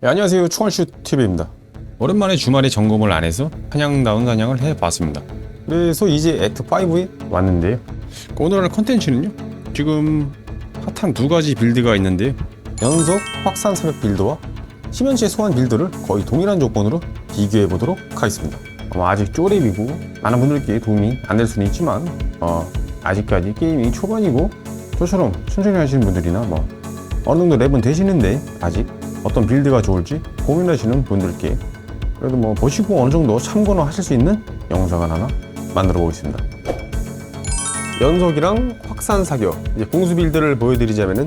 네, 안녕하세요. 총알슛 TV입니다. 오랜만에 주말에 점검을 안 해서 사냥다운 사냥을 해봤습니다. 그래서 이제 액트 5에 왔는데요. 오늘 할 컨텐츠는요? 지금 핫한 두 가지 빌드가 있는데요. 연속 확산 사격 빌드와 심연체 소환 빌드를 거의 동일한 조건으로 비교해 보도록 하겠습니다. 아마 아직 쪼렙이고 많은 분들께 도움이 안 될 수는 있지만 어, 아직까지 게임이 초반이고 저처럼 천천히 하시는 분들이나 뭐 어느 정도 랩은 되시는데 아직 어떤 빌드가 좋을지 고민하시는 분들께 그래도 뭐 보시고 어느 정도 참고는 하실 수 있는 영상을 하나 만들어 보겠습니다. 연속이랑 확산 사격 이제 공수 빌드를 보여드리자면은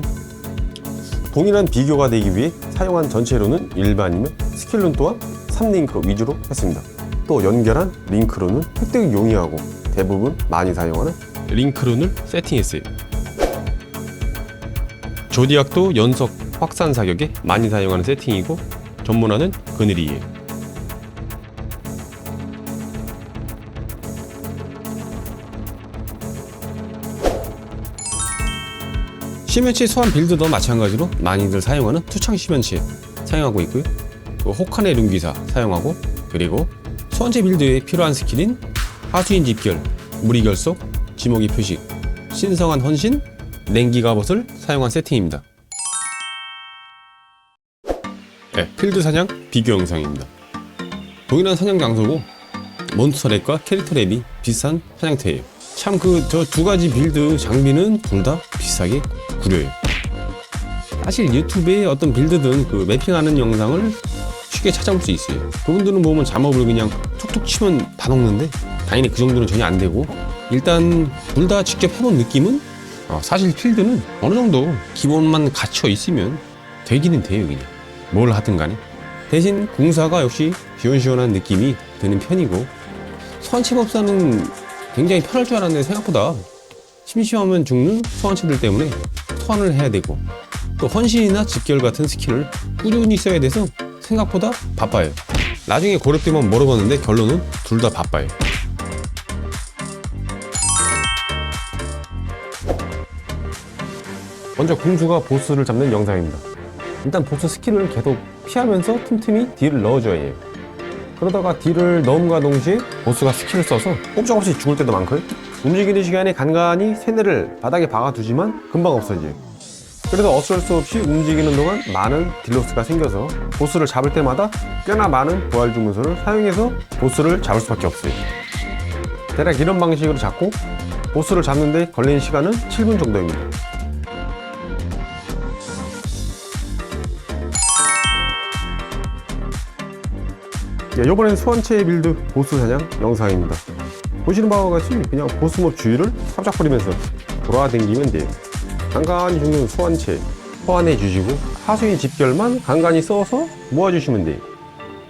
동일한 비교가 되기 위해 사용한 전체로는 일반이면 스킬룬 또한 3링크 위주로 했습니다. 또 연결한 링크룬은 획득 용이하고 대부분 많이 사용하는 링크룬을 세팅했어요. 조디악도 연속 확산 사격에 많이 사용하는 세팅이고 전문화는 그늘이에요. 시면체 소환 빌드도 마찬가지로 많이들 사용하는 투창 시면체 사용하고 있고요. 또 호칸의 lun기사 사용하고 그리고 소환체 빌드에 필요한 스킬인 하수인 집결, 무리 결속, 지목이 표식, 신성한 헌신, 냉기 갑옷을 사용한 세팅입니다. 네, 필드 사냥 비교 영상입니다. 동일한 사냥 장소고 몬스터 랩과 캐릭터 랩이 비슷한 사냥터예요. 참 그 저 두 가지 빌드 장비는 둘 다 비싸게 구려요. 사실 유튜브에 어떤 빌드든 그 매핑하는 영상을 쉽게 찾아볼 수 있어요. 그분들은 보면 잠업을 그냥 툭툭 치면 다 녹는데 당연히 그 정도는 전혀 안 되고 일단 둘 다 직접 해본 느낌은 어, 사실 필드는 어느 정도 기본만 갖춰 있으면 되기는 돼요 그냥 뭘 하든 간에. 대신 공사가 역시 시원시원한 느낌이 드는 편이고 소환체법사는 굉장히 편할 줄 알았는데 생각보다 심심하면 죽는 소환체들 때문에 소환을 해야 되고 또 헌신이나 집결 같은 스킬을 꾸준히 써야 돼서 생각보다 바빠요. 나중에 고려되면 물어봤는데 결론은 둘 다 바빠요. 먼저 공주가 보스를 잡는 영상입니다. 일단 보스 스킬을 계속 피하면서 틈틈이 딜을 넣어줘야 해요. 그러다가 딜을 넣음과 동시에 보스가 스킬을 써서 꼼짝없이 죽을 때도 많고요. 움직이는 시간에 간간히 세뇌를 바닥에 박아두지만 금방 없어져요. 그래서 어쩔 수 없이 움직이는 동안 많은 딜로스가 생겨서 보스를 잡을 때마다 꽤나 많은 부활 주문서를 사용해서 보스를 잡을 수밖에 없어요. 대략 이런 방식으로 잡고 보스를 잡는데 걸리는 시간은 7분 정도입니다. 예, 이번엔 소환체 빌드 보스 사냥 영상입니다. 보시는 바와 같이 그냥 보스몹 주위를 삽작거리면서 돌아다니면 돼요. 간간히 죽는 소환체 소환해 주시고 하수인 집결만 간간히 써서 모아주시면 돼요.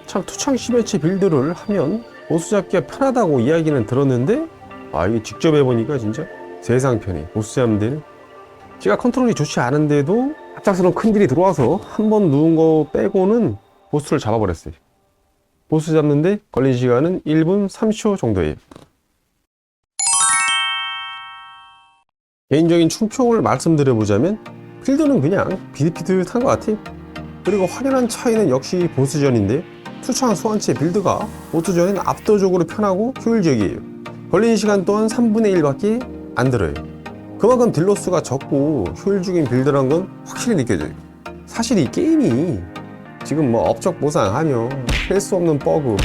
참 투창 시매체 빌드를 하면 보스 잡기가 편하다고 이야기는 들었는데 아 이게 직접 해보니까 진짜 세상 편해 보스 잡는 제가 컨트롤이 좋지 않은데도 갑작스러운 큰딜이 들어와서 한 번 누운 거 빼고는 보스를 잡아버렸어요. 보스 잡는데 걸린 시간은 1분 30초 정도예요. 개인적인 충평을 말씀드려보자면 필드는 그냥 비슷비슷한 것 같아요. 그리고 확연한 차이는 역시 보스전인데 투창 소환체 빌드가 보스전엔 압도적으로 편하고 효율적이에요. 걸리는 시간 또한 3분의 1밖에 안 들어요. 그만큼 딜로스가 적고 효율적인 빌드란 건 확실히 느껴져요. 사실 이 게임이 지금 뭐 업적 보상하며 할수 없는 버그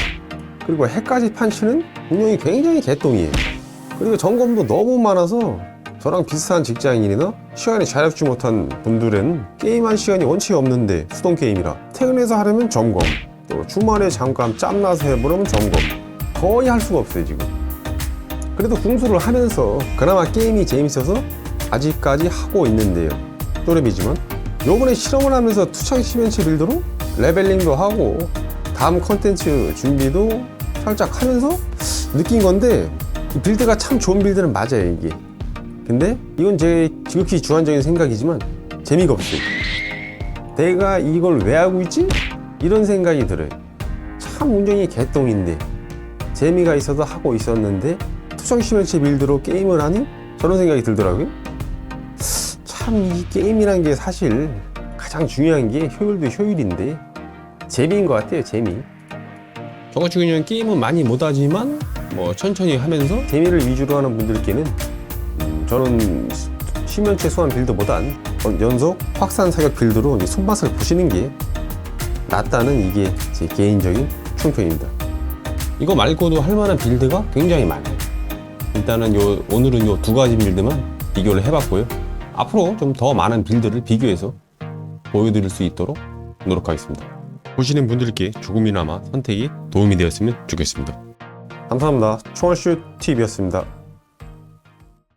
그리고 핵까지 판치는 운영이 굉장히 개똥이에요. 그리고 점검도 너무 많아서 저랑 비슷한 직장인이나 시간이 자유롭지 못한 분들은 게임할 시간이 원체 없는데 수동 게임이라 퇴근해서 하려면 점검 또 주말에 잠깐 짬나서 해보려면 점검. 거의 할 수가 없어요 지금. 그래도 궁수를 하면서 그나마 게임이 재밌어서 아직까지 하고 있는데요. 또래이지만 요번에 실험을 하면서 투창 시멘체 빌드로 레벨링도 하고 다음 컨텐츠 준비도 살짝 하면서 느낀 건데 이 빌드가 참 좋은 빌드는 맞아요 이게. 근데 이건 제 지극히 주관적인 생각이지만 재미가 없어요. 내가 이걸 왜 하고 있지? 이런 생각이 들어요. 참 운전이 개똥인데. 재미가 있어서 하고 있었는데 투정 시면체 빌드로 게임을 하니? 저런 생각이 들더라고요. 참 이 게임이란 게 사실 가장 중요한 게 효율도 효율인데 재미인 것 같아요 재미. 저같이 그냥 게임은 많이 못하지만 뭐 천천히 하면서 재미를 위주로 하는 분들께는 음, 저는 시- 수면체 소환 빌드보단 연속 확산 사격 빌드로 손맛을 보시는 게 낫다는 이게 제 개인적인 총평입니다. 이거 말고도 할 만한 빌드가 굉장히 많아요. 일단은 요 오늘은 요 두 가지 빌드만 비교를 해봤고요. 앞으로 좀 더 많은 빌드를 비교해서 보여드릴 수 있도록 노력하겠습니다. 보시는 분들께 조금이나마 선택이 도움이 되었으면 좋겠습니다. 감사합니다. 총알슛 TV였습니다.